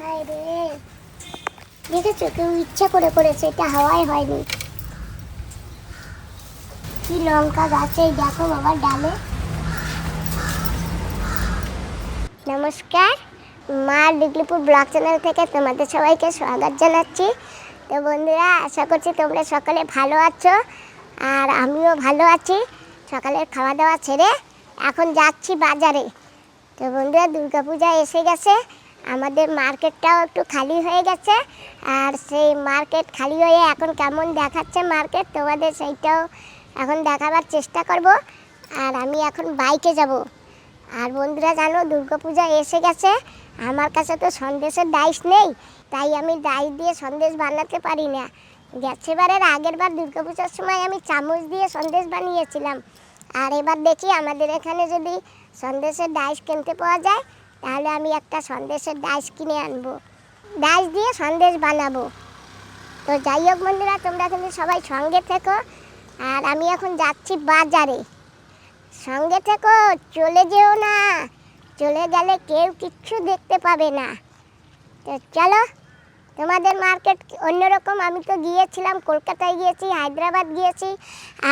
হায় রে। দেখেছ? কেউ ইচ্ছা করে করেছে, এটা হাওয়ায় হয়নি। কি লঙ্কা গাছে, দেখো বাবা ডালে। নমস্কার, মা ডিগলিপুর ব্লগ চ্যানেল থেকে তোমাদের সবাইকে স্বাগত জানাচ্ছি। তো বন্ধুরা, আশা করছি তোমরা সকালে ভালো আছো, আর আমিও ভালো আছি। সকালের খাওয়া দাওয়া ছেড়ে এখন যাচ্ছি বাজারে। তো বন্ধুরা, দুর্গাপূজা এসে গেছে। আমাদের মার্কেটটাও একটু খালি হয়ে গেছে, আর সেই মার্কেট খালি হয়ে এখন কেমন দেখাচ্ছে মার্কেট, তোমাদের সেইটাও এখন দেখাবার চেষ্টা করব। আর আমি এখন বাইকে যাব। আর বন্ধুরা জানো, দুর্গাপূজা এসে গেছে। আমার কাছে তো সন্দেশের ডাইস নেই, তাই আমি ডাইস দিয়ে সন্দেশ বানাতে পারি না। গেছে গেছেবারের আগের বার দুর্গাপূজার সময় আমি চামচ দিয়ে সন্দেশ বানিয়েছিলাম। আর এবার দেখি আমাদের এখানে যদি সন্দেশের ডাইস কিনতে পাওয়া যায় তাহলে আমি একটা সন্দেশের ডাইস কিনে আনব। ডাইস দিয়ে সন্দেশ বানাবো। তো যাই হোক বন্ধুরা, তোমরা কিন্তু সবাই সঙ্গে থেকো। আর আমি এখন যাচ্ছি বাজারে। সঙ্গে থেকো, চলে যেও না। চলে গেলে কেউ কিচ্ছু দেখতে পাবে না। তো চলো, তোমাদের মার্কেট অন্যরকম। আমি তো গিয়েছিলাম, কলকাতায় গিয়েছি, হায়দ্রাবাদ গিয়েছি।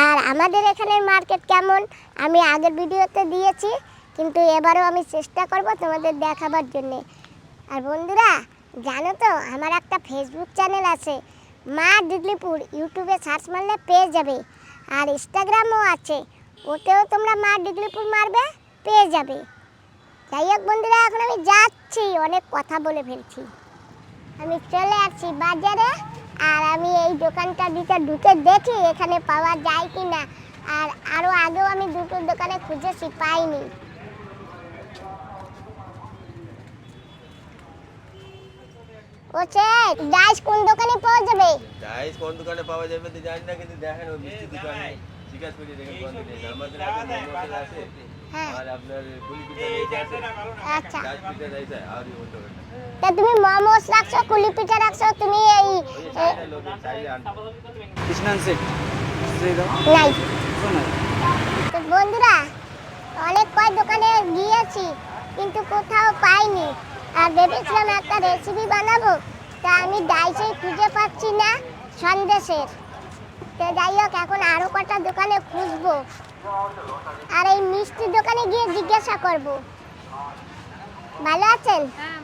আর আমাদের এখানের মার্কেট কেমন? আমি আগের ভিডিওতে দিয়েছি। কিন্তু এবারও আমি চেষ্টা করব তোমাদের দেখাবার জন্যে। আর বন্ধুরা, জানো তো, আমার একটা ফেসবুক চ্যানেল আছে, মা ডিগলিপুর ইউটিউবে সার্চ মারলে পেয়ে যাবে। আর ইনস্টাগ্রামও আছে, ওতেও তোমরা মা ডিগলিপুর মারবে, পেয়ে যাবে। যাই হোক বন্ধুরা, এখন আমি যাচ্ছি, অনেক কথা বলে ফেলছি। আমি চলে আসছি বাজারে, আর আমি এই দোকানটার ভিতর ঢুকে দেখি এখানে পাওয়া যায় কি না আর আরও আগেও আমি দুটো দোকানে খুঁজেছি, পাইনি। ওছে ডাইস কোন দোকানে পাওয়া যাবে? ডাইস কোন দোকানে পাওয়া যাবে তো জানি না কিন্তু দেখেন ওই মিষ্টি দোকানে। জিজ্ঞাসা করে দেখেন কোন দোকানে আমাদের এখন মোটর আছে হ্যাঁ। আর আপনার পুলি পিঠা আছে আচ্ছা। ডাইস পিঠা রয়েছে আর ওই অন্য তা তুমি মোমোস রাখছো কুলি পিঠা রাখছো তুমি এই কৃষ্ণান সেট নাই। তো বন্ধুরা অনেক কয় দোকানে গিয়েছি কিন্তু কোথাও পাইনি। আর ভেবেছিলাম একটা রেসিপি বানাবো তা আমি ডাইসেই খুঁজে পাচ্ছি না সন্দেশের। তো যাই হোক এখন আরও কটা দোকানে খুঁজবো। আর এই মিষ্টি দোকানে গিয়ে জিজ্ঞাসা করব। ভালো আছেন? হ্যাঁ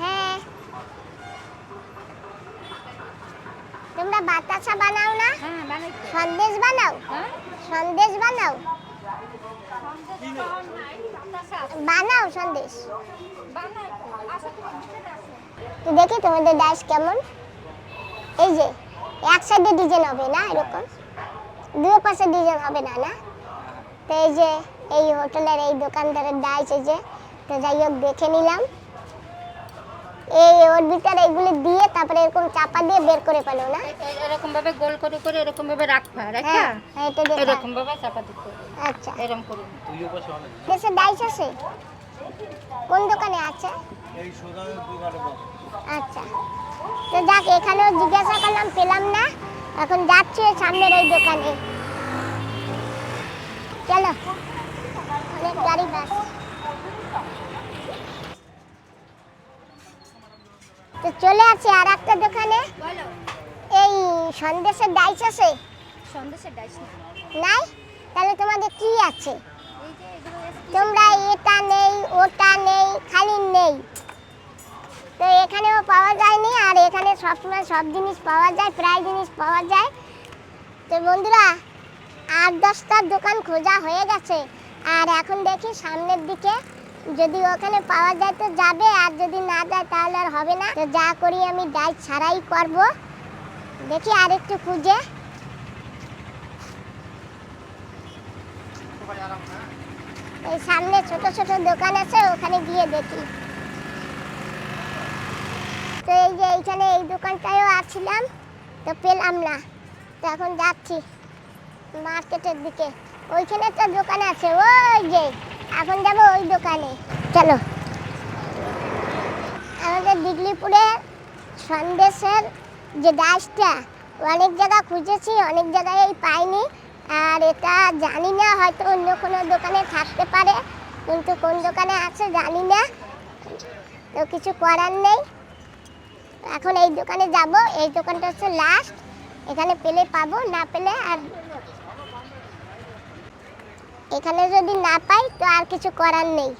হ্যাঁ। তোমরা বাতাসা বানাও না? হ্যাঁ সন্দেশ বানাও? হ্যাঁ। সন্দেশ বানাও? সন্দেশ আছে। বানাও সন্দেশ। তো। দেখি তোমাদের ডাইস কেমন? এই যে এক সাইডে ডিজাইন হবে না এরকম? দুই পাশে ডিজাইন হবে না না? তো এই যে এই হোটেলের এই দোকানদারের ডাইস এই যে তো যাই হোক দেখে নিলাম। এই ওর ভিতরে এগুলো দিয়ে তারপরে এরকম চাপা দিয়ে বের করে পেল না? এরকম ভাবে গোল করে করে এরকম ভাবে রাখবা রাখা হ্যাঁ এটা দেখা এরকম ভাবে চাপা দিতে আচ্ছা। এরকম করে দেশে ডাইস আছে? কোন দোকানে আছে? এই সোজা দোকানে আচ্ছা। তো যাক এখানেও জিজ্ঞাসা করলাম পেলাম না। এখন যাচ্ছি সামনের ওই দোকানে। চলো অনেক গাড়ি বাস। তো চলে আসি আর একটা দোকানে এই সন্দেশের ডাইস আছে? সন্দেশের ডাইস না। নাই? তাহলে তোমাদের কি আছে? তোমরা এটা নেই, ওটা নেই, খালি নেই। তো এখানেও পাওয়া যায়নি, আর এখানে সবসময় সব জিনিস পাওয়া যায়, প্রায় জিনিস পাওয়া যায়। তো বন্ধুরা, আট দশটার দোকান খোঁজা হয়ে গেছে। আর এখন দেখি সামনের দিকে, যদি ওখানে পাওয়া যায় তো যাবে, আর যদি না যায় তাহলে আর হবে না। তো যা করি আমি ডাইট ছাড়াই করব। দেখি আর একটু খুঁজে। এই সামনে ছোট ছোট দোকান আছে, ওখানে গিয়ে দেখি। তো এই যে এইখানে এই দোকানটায়ও আসছিলাম তো পেলাম না। তো এখন যাচ্ছি মার্কেটের দিকে। ওইখানে একটা দোকান আছে, ওই যে, এখন যাব ওই দোকানে। চলো। আমাদের দিগলিপুরে সন্দেশের যে ডাসটা অনেক জায়গা খুঁজেছি, অনেক জায়গায় পাইনি। আর এটা জানি না, হয়তো অন্য কোনো দোকানে থাকতে পারে, কিন্তু কোন দোকানে আছে জানি না। তো কিছু করার নেই। এখন এই দোকানে যাব, এই দোকানটা হচ্ছে লাস্ট এখানে পেলে পাবো, না পেলে আর এখানে যদি না পাই, তো আর কিছু করার নেই।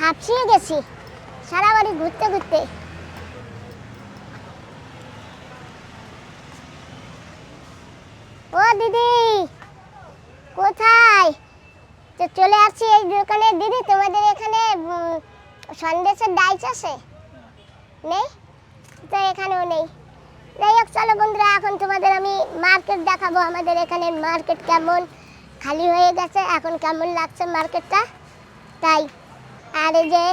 হাঁপিয়ে গেছি, সারা বাড়ি ঘুরতে ঘুরতে ও দিদি। কোথায়? তো চলে আসছি এই দোকানে। দিদি, তোমাদের এখানে সন্দেশের ডাইস আছে? নেই? তো এখানেও নেই। যাই হোক, চলো বন্ধুরা, এখন তোমাদের আমি মার্কেট দেখাবো। আমাদের এখানে মার্কেট কেমন? খালি হয়ে গেছে। এখন কেমন লাগছে মার্কেটটা? তাই। আর এই যে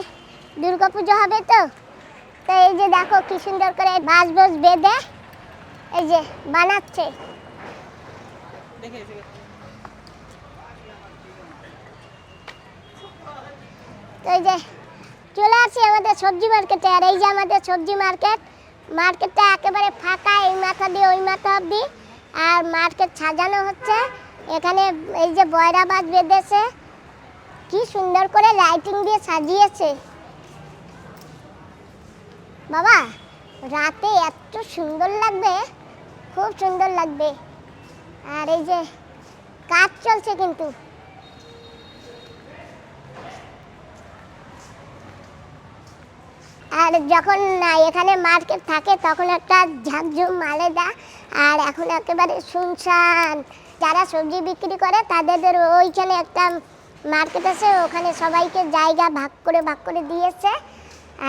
দুর্গা পুজো হবে তো? তো এই যে দেখো, কি সুন্দর করে বাঁশ বাঁশ বেঁধে এই যে বানাচ্ছে। এই যে, চলে আসি আমাদের সবজি মার্কেটে আর এই যে আমাদের সবজি মার্কেট মার্কেটটা একেবারে ফাঁকা, এই মাথা দিয়ে ওই মাথা অবধি। আর মার্কেট সাজানো হচ্ছে। এখানে এই যে বয়রা বাজ বেঁধেছে। কি সুন্দর করে লাইটিং দিয়ে সাজিয়েছে। বাবা, রাতে এত সুন্দর লাগবে। খুব সুন্দর লাগবে। আর এই যে কাজ চলছে কিন্তু। আর যখন এখানে মার্কেট থাকে, তখন একটা ঝাঁকঝুম আলাদা আর এখন একেবারে শুনশান, যারা সবজি বিক্রি করে তাদের ওইখানে একটা মার্কেট আছে, ওখানে সবাইকে জায়গা ভাগ করে ভাগ করে দিয়েছে।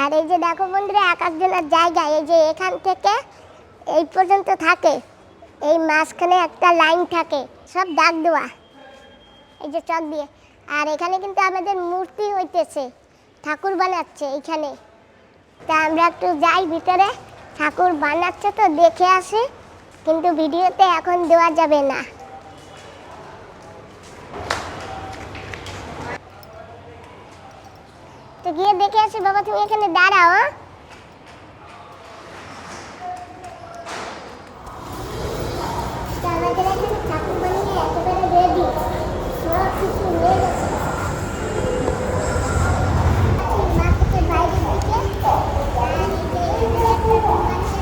আর এই যে দেখো বন্ধুরা, এক একজনের জায়গা, এই যে এখান থেকে এই পর্যন্ত থাকে। এই মাঝখানে একটা লাইন থাকে, সব দাগ দেওয়া। এই যে চক দিয়ে। আর এখানে কিন্তু আমাদের মূর্তি হইতেছে, ঠাকুর বানাচ্ছে এইখানে তা আমরা একটু যাই ভিতরে, ঠাকুর বানাচ্ছে তো দেখে আসি, কিন্তু ভিডিওতে এখন দেওয়া যাবে না। তো গিয়ে দেখে আসি, বাবা তুমি এখানে দাঁড়াও হ্যাঁ? তো আমাদের এখানে ঠাকুর বানিয়ে একেবারে রেডি সব কিছু হয়ে গেছে মার্কেটের বাইরের দিকে আর এই যে এখানে একটা দোকান আছে।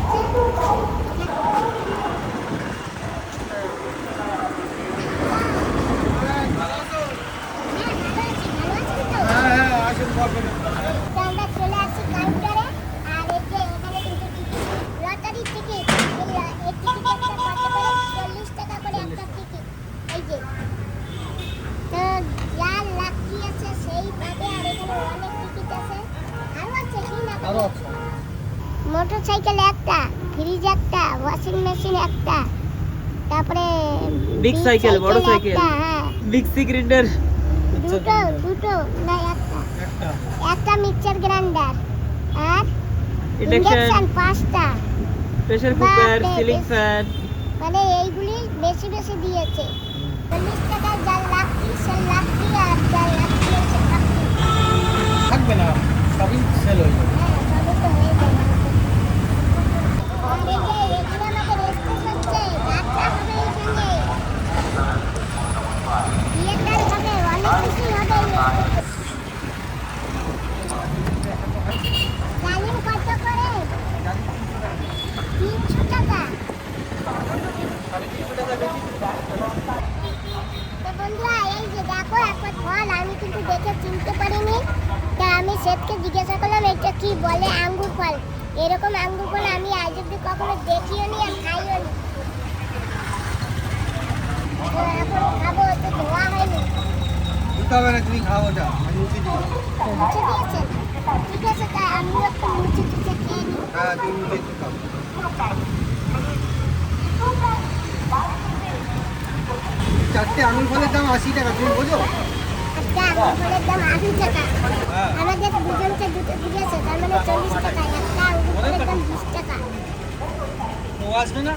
হ্যাঁ, ভালো আছি, ভালো আছেন তো? হ্যাঁ হ্যাঁ আসুন গল্পে তো আমরা চলে আসছি কাউন্টারে আর এই যে এখানে কিন্তু টিকিট লটারি টিকিট এই ল- এই টিকিট একটা কত করে? চল্লিশ টাকা করে একটা টিকিট এই যে তো যার লাকি আছে সেই পাবে আর এখানে অনেক টিকিট আছে। আরও আছে কি না মোটর সাইকেল একটা ফ্রিজ একটা ওয়াশিং মেশিন একটা তারপরে Big cycle, বড় হ্যাঁ। মিক্সি গ্রাইন্ডার দুটো দুটো না একটা মিক্সচার গ্রাইন্ডার আর ইন্ডাকশন পাঁচটা। প্রেসার কুকার সিলিং ফ্যান মানে এইগুলি বেশি বেশি দিয়েছে। চল্লিশ আর থাকবে না সবই সেল হয়ে যাবে। হ্যাঁ সবই তো হয়ে যাবে আর এই যে এখানে আমাদের স্টেজ হচ্ছে যাত্রা হবে এখানে থিয়েটার হবে অনেক কিছু হবে জানেন কত করে তিনশো টাকা তো বন্ধুরা এই যে দেখো একটা ফল আমি কিন্তু দেখে চিনতে পারিনি। তা আমি শেফকে জিজ্ঞাসা করলাম এটা কি বলে আঙ্গুর ফল? এরকম আঙ্গুর ফল আমি আজ অব্দি কখনো দেখিও নি আর খাইও নি। এখন খাব তো ধোয়া হয়নি। দিতে হবে না তুমি খাও ওটা আমি মুছে দিয়েছেন ঠিক আছে তাই আমিও একটু মুছে টুছে খেয়ে নিই হ্যাঁ তুমি খাও। চারটে আঙুল ফলের দাম আশি টাকা তুমি বোঝো? একটা আঙ্গুর ফলের দাম আশি টাকা। হ্যাঁ। আমাদের দুজনকে দুটো দিয়েছে তার মানে চল্লিশ টাকা। একটা আঙ্গুর ফলের দাম বিশ টাকা। ও আসবে না?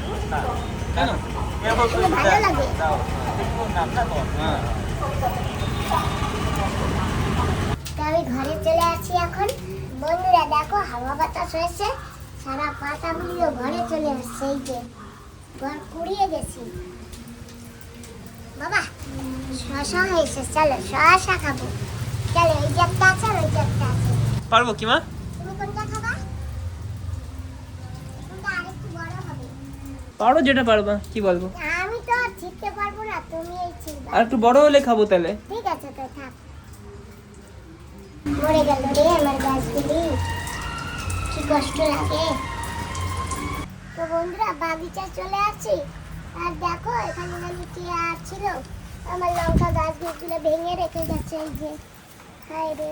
কেন? ভালো লাগে। হ্যাঁ। আমি ঘরে চলে আসি এখন। বন্ধুরা দেখো হাওয়া বাতাস হয়েছে। সারা পাতাগুলিও ঘরে চলে আসছে এই যে। ঘর কুড়িয়ে গেছি। বাবা শশা হয়েছে চলো শশা খাব। চলো এই একটা আছে ওই একটা আছে। পারব কি মা? তুমি কোনটা খাবা? কোনটা আরেকটু বড় হবে? পারো যেটা পারবা কি বলব? আমি তো ছিটতে পারব না তুমি এই ছিলবা আর একটু বড় হলে খাব তাহলে। ঠিক আছে তো থাক। মরে গেল রে আমার গাছগুলি। কি কষ্ট লাগে। তো বন্ধুরা বাগিচায় চলে আসছি আর দেখো, এখানে কি আর ছিল? আমার লঙ্কা গাছগুলো ভেঙে রেখে গেছে, এই যে। হায় রে।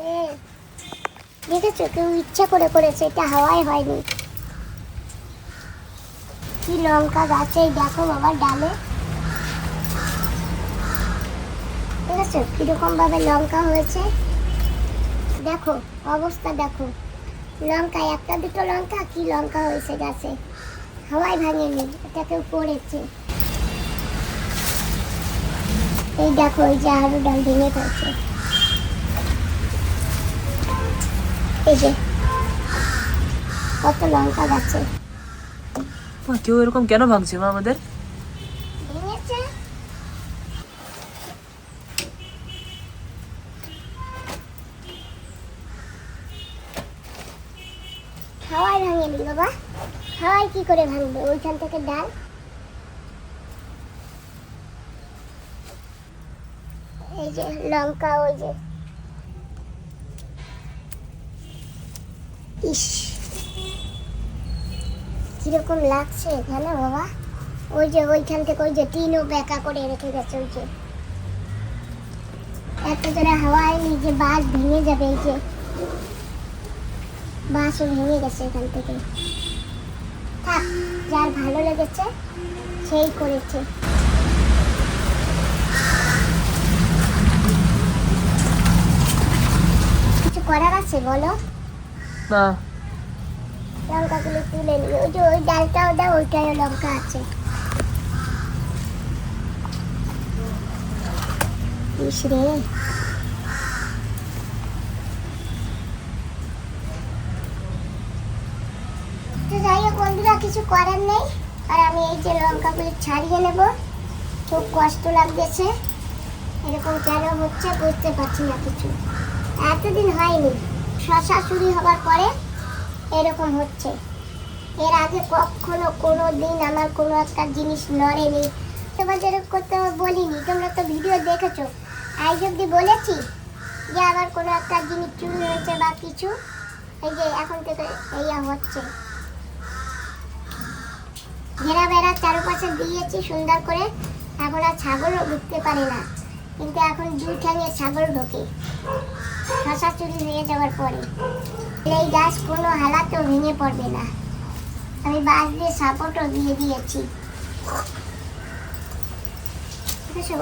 দেখেছ? কেউ ইচ্ছা করে করেছে, এটা হাওয়ায় হয়নি। কি লঙ্কা গাছে দেখো বাবা, ডালে। দেখেছ? কীরকম ভাবে লঙ্কা হয়েছে? দেখো, অবস্থা দেখো। লঙ্কা, একটা দুটো লঙ্কা, কি লঙ্কা হয়েছে গাছে? হাওয়ায় ভাঙেনি, এটা কেউ পড়েছে এই দেখো এই যে আরও ডাল ভেঙে ফেলছে। এই যে কত লঙ্কা গাছে। কেউ এরকম কেন ভাঙছে মা আমাদের? হাওয়ায় ভাঙেনি বাবা। হাওয়ায় কি করে ভাঙবে? ওইখান থেকে ডাল এই যে যে। কীরকম লাগছে জানো বাবা? ওই যে ওইখান থেকে ওই যে টিনও বেঁকা করে রেখে গেছে, ওই যে। এত হাওয়ায় নিজে বাস ভেঙে যাবে, এই যে। বাসও ভেঙে গেছে এখান থেকে। থাক, যার ভালো লেগেছে, সেই করেছে। করার আছে বলো? না। লঙ্কাগুলো তুলে নিয়ে ওই যে ওই ডালটাও দাও ওইটাও লঙ্কা আছে। ইস রে। তো যাই হোক বন্ধুরা কিছু করার নেই। আর আমি এই যে লঙ্কাগুলি ছাড়িয়ে নেব। খুব কষ্ট লাগতেছে। এরকম কেন হচ্ছে বুঝতে পারছি না কিছু। এতদিন হয়নি। শশা চুরি হবার পরে এরকম হচ্ছে। এর আগে কখনো কোনো দিন আমার কোনো একটা জিনিস নড়েনি। তোমাদের তো বলিনি, তোমরা তো ভিডিও দেখেছ। আজ অব্দি বলেছি যে আমার কোনো একটা জিনিস চুরি হয়েছে বা কিছু, এই যে এখন থেকে এইয়া হচ্ছে। ঘেরা বেড়া চারপাশে দিয়েছি সুন্দর করে, এখন আর ছাগলও ঢুকতে পারে না। কিন্তু এখন দুই ঠ্যাঙে ছাগল ঢোকে। শশা চুরি হয়ে যাওয়ার পরে। এই গাছ কোনো হালাতেও ভেঙে পড়বে না। আমি দিয়ে সাপোর্টও দিয়ে দিয়েছি।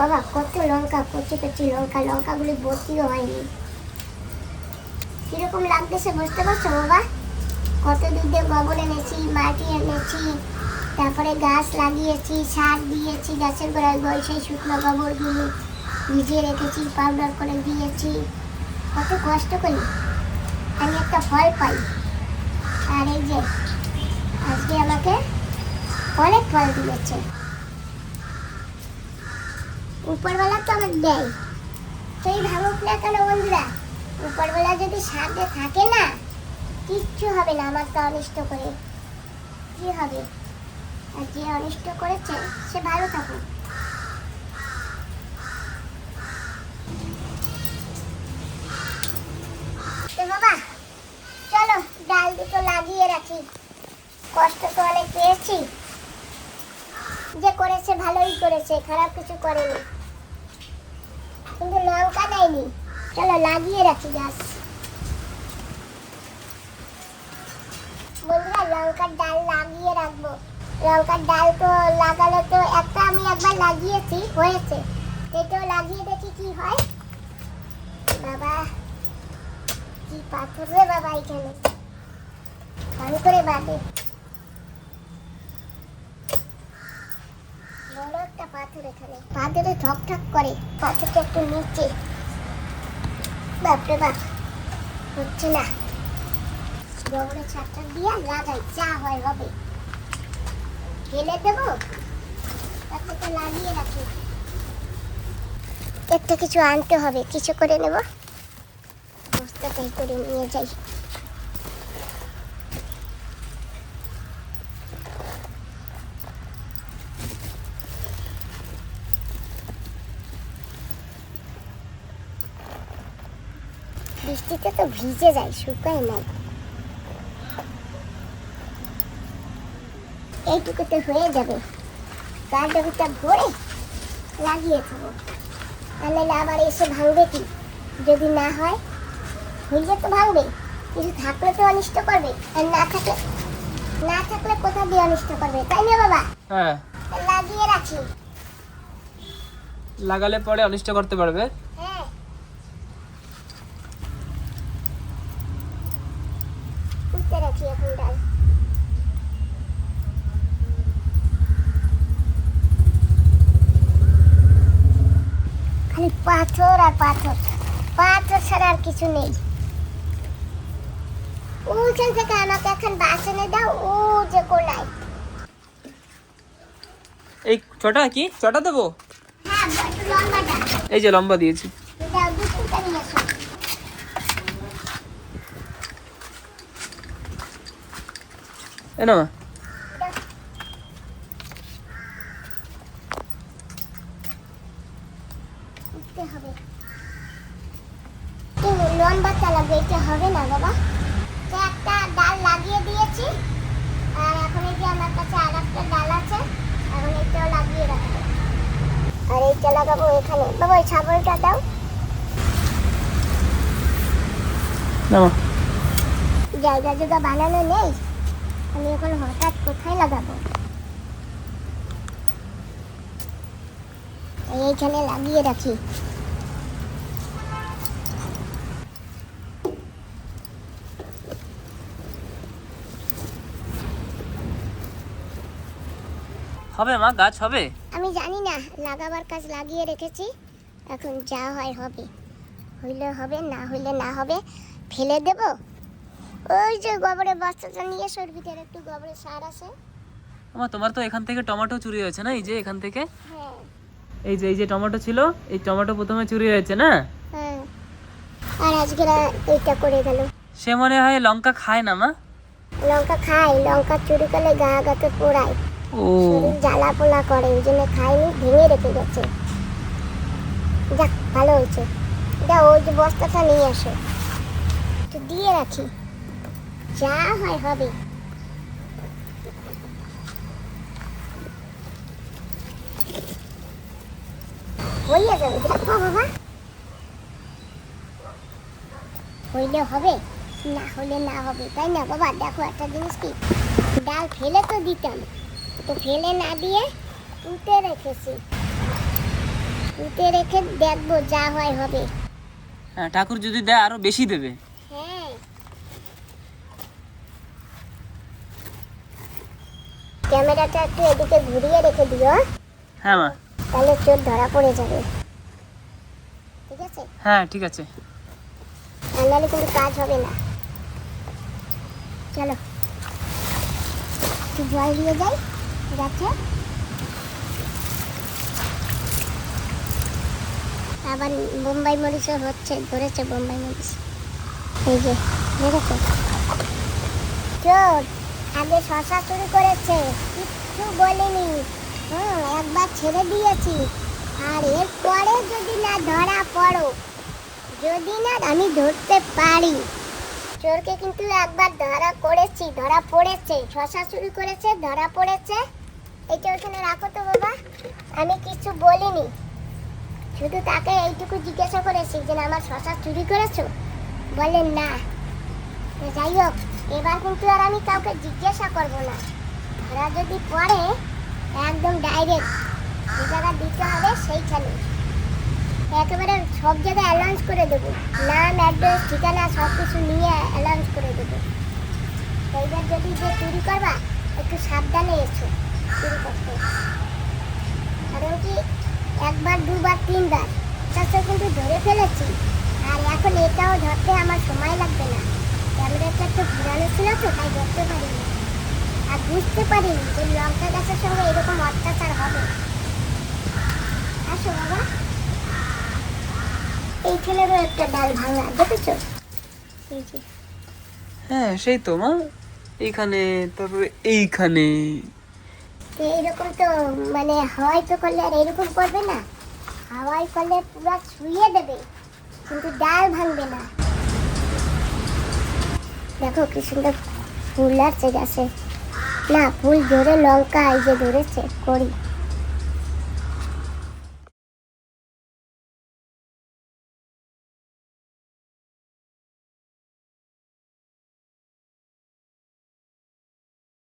বাবা, কত লঙ্কা, কচি কচি লঙ্কা, লঙ্কাগুলি ভর্তিও হয়নি। কীরকম লাগতেছে বুঝতে পারছ বাবা? কত দিয়ে গোবর এনেছি, মাটি এনেছি, তারপরে গাছ লাগিয়েছি, সার দিয়েছি, গাছের গোড়ায় গোল সেই শুকনো গোবরগুলো ভিজিয়ে রেখেছি পাউডার করে দিয়েছি। কত কষ্ট করি। আমি একটা ফল পাই। আর এই যে, আজকে আমাকে অনেক ফল দিয়েছে। উপরবেলা তো আমার দেয়। সেই ভাবুক না কেন বন্ধুরা? উপরবেলা যদি সাথে থাকে না, কিচ্ছু হবে না আমারটা অনিষ্ট করে। কি হবে? আর যে অনিষ্ট করেছে, সে ভালো থাকুক। করেছে, খারাপ কিছু করেনি। কিন্তু লঙ্কা দেয়নি চলো লাগিয়ে রাখি গাছ বন্ধুরা, লঙ্কার ডাল লাগিয়ে রাখব। লঙ্কার ডাল তো লাগালে তো একটা আমি একবার লাগিয়েছি, হয়েছে। এটাও লাগিয়ে দেখি কি হয়। বাবা, কি পাথর রে বাবা এখানে। ভালো করে বাঁধে বড় ঠক ঠক করে একটু নিচে। বাপরে বাপ, হচ্ছে না। লাগাই যা হয় হবে। ফেলে দেবো? তারপর লাগিয়ে রাখি। একটা কিছু আনতে হবে, কিছু করে নেব? বস্তাটাই করে নিয়ে যাই। বৃষ্টিতে তো ভিজে যায় শুকায় নাই। এইটুকুতে হয়ে যাবে। গাড়িটা ভরে লাগিয়ে দেবো। তাহলে আবার এসে ভাঙবে কি? যদি না হয় হইলে তো ভাঙবে। কিছু থাকলে তো অনিষ্ট করবে। আর না থাকলে না থাকলে কোথা দিয়ে অনিষ্ট করবে তাই না বাবা? হ্যাঁ। লাগিয়ে রাখি। লাগালে পরে অনিষ্ট করতে পারবে হ্যাঁ উঠতে রাখি এখন ডাল খালি পাথর আর পাথর। পাথর ছাড়া আর কিছু নেই। ওইখান থেকে আমাকে এখন বাস এনে দাও ও যে কোনায়। এই ছটা কি? ছটা দেবো? হ্যাঁ এই যে লম্বা দিয়েছি। এ না মা উঠতে হবে কিন্তু লম্বাটা লাগবে এটা হবে না বাবা তো একটা ডাল লাগিয়ে দিয়েছি আর এখন এই যে আমার কাছে আর একটা ডাল আছে এখন এটাও লাগিয়ে রাখব আর এইটা লাগাবো এখানে বাবা ওই ছাগলটা দাও না জায়গা জায়গা বানানো নেই? আমি এখন হঠাৎ কোথায় লাগাবো? এইখানে লাগিয়ে রাখি। হবে মা গাছ হবে? আমি জানি না লাগাবার কাজ লাগিয়ে রেখেছি। এখন যা হয় হবে। হইলে হবে না হইলে না হবে। ফেলে দেব? ওই যে গোবরের বস্তাটা নিয়ে এসো, ভিতরে একটু গোবরের সার আছে। আমার তোমার তো এখান থেকে টমেটো চুরি হয়েছে না? এই যে এখান থেকে? হ্যাঁ। এই যে এই যে টমেটো ছিল এই টমেটো প্রথমে চুরি হয়েছে না? হ্যাঁ। আর আজকে এইটা করে গেল। সে মনে হয় লঙ্কা খায় না মা? লঙ্কা খায় লঙ্কা চুরি করলে গা গাতে পোড়ায়। ও। জ্বালা পোলা করে ওই জন্য খাইনি ভেঙে রেখে গেছে। যাক ভালো হয়েছে। যা ওই যে বস্তাটা নিয়ে আসো দিয়ে রাখি। যা হয় হবে। দেখো বাবা হইলে হবে, না হলে না হবে, তাই না বাবা? দেখো একটা জিনিস কি, ডাল ফেলে তো দিতাম, তো ফেলে না দিয়ে উঠে রেখেছি। উঠে রেখে দেখব যা হয় হবে। হ্যাঁ ঠাকুর যদি দেয় আরও বেশি দেবে হ্যাঁ ক্যামেরাটা একটু এদিকে ঘুরিয়ে রেখে দিও। হ্যাঁ মা। তাহলে চোর ধরা পড়ে যাবে। ঠিক আছে? হ্যাঁ ঠিক আছে। নাহলে কিন্তু কাজ হবে না। চলো। একটু জল দিয়ে যাই যাচ্ছে। আবার বোম্বাই মরিচও হচ্ছে ধরেছে বোম্বাই মরিচ। এই যে দেখেছ? চোর! আগে শশা শুরু করেছে, কিচ্ছু বলেনি। হুম, একবার ছেড়ে দিয়েছি। আর এরপরে যদি না ধরা পড়ো, যদি না আমি ধরতে পারি। চোরকে কিন্তু একবার ধরা করেছি ধরা পড়েছে। শশা শুরু করেছে, ধরা পড়েছে। এটা ওখানে রাখো তো বাবা, আমি কিছু বলিনি। শুধু তাকে এইটুকু জিজ্ঞাসা করেছি যে আমার শশা চুরি করেছ? বলেন না। যাই হোক এবার কিন্তু আর আমি কাউকে জিজ্ঞাসা করব না। ধরা যদি পড়ে, একদম ডাইরেক্ট যে জায়গা দিতে হবে সেইখানে। একেবারে সব জায়গায় অ্যালাউন্স করে দেবো। নাম অ্যাড্রেস ঠিকানা সব কিছু নিয়ে অ্যালাউন্স করে দেবো। এইবার যদি যে চুরি করবা, একটু সাবধানে এসো। চুরি করতে। কারণ কি, একবার, দুবার, তিনবার তাতে কিন্তু ধরে ফেলেছি। আর এখন এটাও ধরতে আমার সময় লাগবে না। ক্যামেরাটা একটু ঘুরানো ছিল তো তাই ধরতে পারিনি। আর বুঝতে পারিনি যে লঙ্কা গাছের সঙ্গে এরকম অত্যাচার হবে। আসো বাবা। এই ছেলেরও একটা ডাল ভাঙা দেখেছ? হ্যাঁ সেই তো মা। এইখানে তারপরে এইখানে। এইরকম তো মানে হাওয়াই তো করলে আর এরকম করবে না। হাওয়াই করলে পুরো ছুঁয়ে দেবে কিন্তু ডাল ভাঙবে না। দেখো কি সুন্দর ফুল আছে গাছে। না ফুল ধরে লঙ্কা এই যে ধরেছে করি।